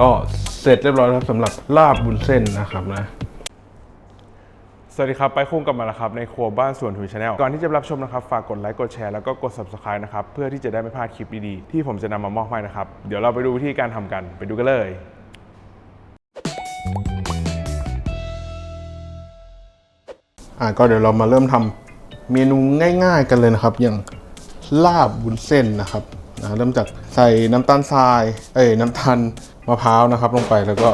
ก็เสร็จเรียบร้อยแล้วครับสำหรับลาบบุญเส้นนะครับนะสวัสดีครับ ไปคุ้งกลับมาแล้วครับ ในครัวบ้านสวนถุยชาแนลก่อนที่จะรับชมนะครับ ฝากกดไลค์กดแชร์แล้วก็กด subscribe นะครับ เพื่อที่จะได้ไม่พลาดคลิปดีๆ ที่ผมจะนำมามอบให้นะครับ เดี๋ยวเราไปดูวิธีการทำกันไปดูกันเลยอะก็เดี๋ยวเรามาเริ่มทำเมนูง่าย ๆ กันเลยนะครับ อย่างลาบวุ้นเส้นนะครับนะเริ่มจากใส่น้ำตาลทราย เอ้ยน้ำตาล มะพร้าวนะครับลงไปแล้วก็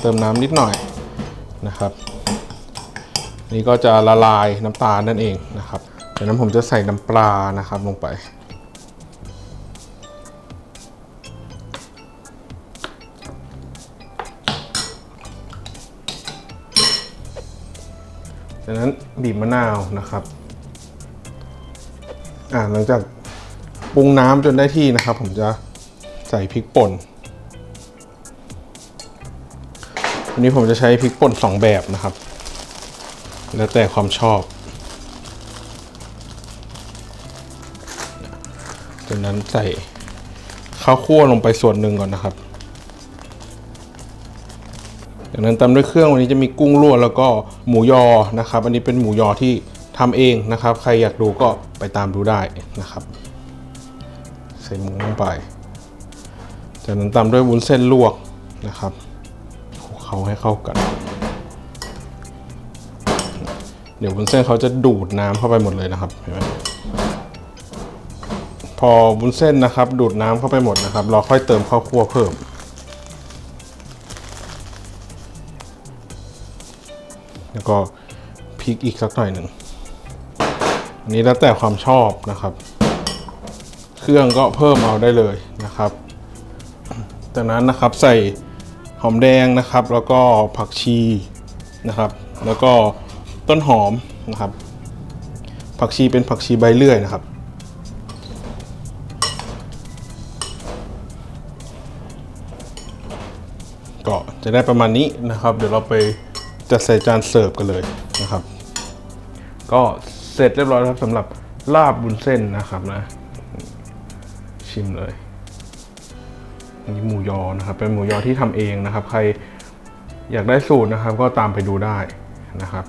เติมน้ำนิดหน่อยนะครับ นี่ก็จะละลายน้ำตาลนั่นเองนะครับจากนั้นผมจะใส่น้ำปลานะครับลงไปจากนั้นบีบมะนาวนะครับ อ่าหลังจากปรุงน้ำจนได้ที่นะครับ ผมจะใส่พริกป่น วันนี้ผมจะใช้พริกป่นสองแบบนะครับ แล้วแต่ความชอบ จากนั้นใส่ข้าวคั่วลงไปส่วนหนึ่งก่อนนะครับ จากนั้นตามด้วยเครื่องวันนี้จะมีกุ้งลวกแล้วก็หมูยอนะครับ อันนี้เป็นหมูยอที่ทำเองนะครับ ใครอยากดูก็ไปตามดูได้นะครับ ใส่หมูลงไป จากนั้นตามด้วยวุ้นเส้นลวกนะครับ เขาให้เข้ากัน เดี๋ยววุ้นเส้นเขาจะดูดน้ำเข้าไปหมดเลยนะครับเห็นไหมพอวุ้นเส้นนะครับ ดูดน้ำเข้าไปหมดนะครับ เราค่อยเติมข้าวคั่วเพิ่ม แล้วก็พริกอีกสักหน่อยหนึ่งอันนี้แล้วแต่ความชอบนะครับ เครื่องก็เพิ่มเอาได้เลยนะครับ จากนั้นนะครับใส่ หอมแดงนะครับ แล้วก็ผักชีนะครับ แล้วก็ต้นหอมนะครับ ผักชีเป็นผักชีใบเลื่อยนะครับ ก็จะได้ประมาณนี้นะครับ เดี๋ยวเราไปจัดใส่จานเสิร์ฟกันเลยนะครับ ก็เสร็จเรียบร้อยแล้วครับสำหรับลาบบุญเส้นนะครับนะ ชิมเลย นี่หมูยอนะครับ เป็นหมูยอที่ทำเองนะครับ ใครอยากได้สูตรนะครับ ก็ตามไปดูได้นะครับ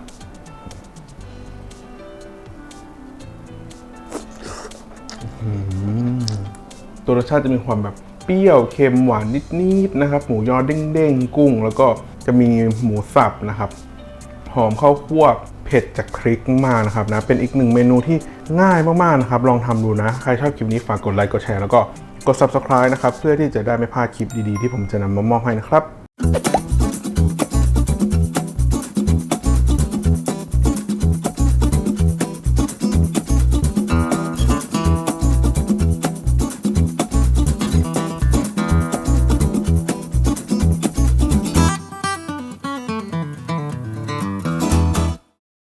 ตัวรสชาติจะมีความแบบเปรี้ยวเค็มหวานนิดๆนะครับ หมูยอเด้งๆกุ้ง แล้วก็จะมีหมูสับนะครับ หอมข้าวคั่ว เผ็ดจากพริกมากนะครับนะเป็นอีกหนึ่งเมนูที่ง่ายมากๆนะครับลองทำดูนะ ใครชอบคลิปนี้ฝากกดไลค์กดแชร์แล้วก็กด subscribe นะครับเพื่อที่จะได้ไม่พลาดคลิปดีๆที่ผมจะนำมามอบให้นะครับ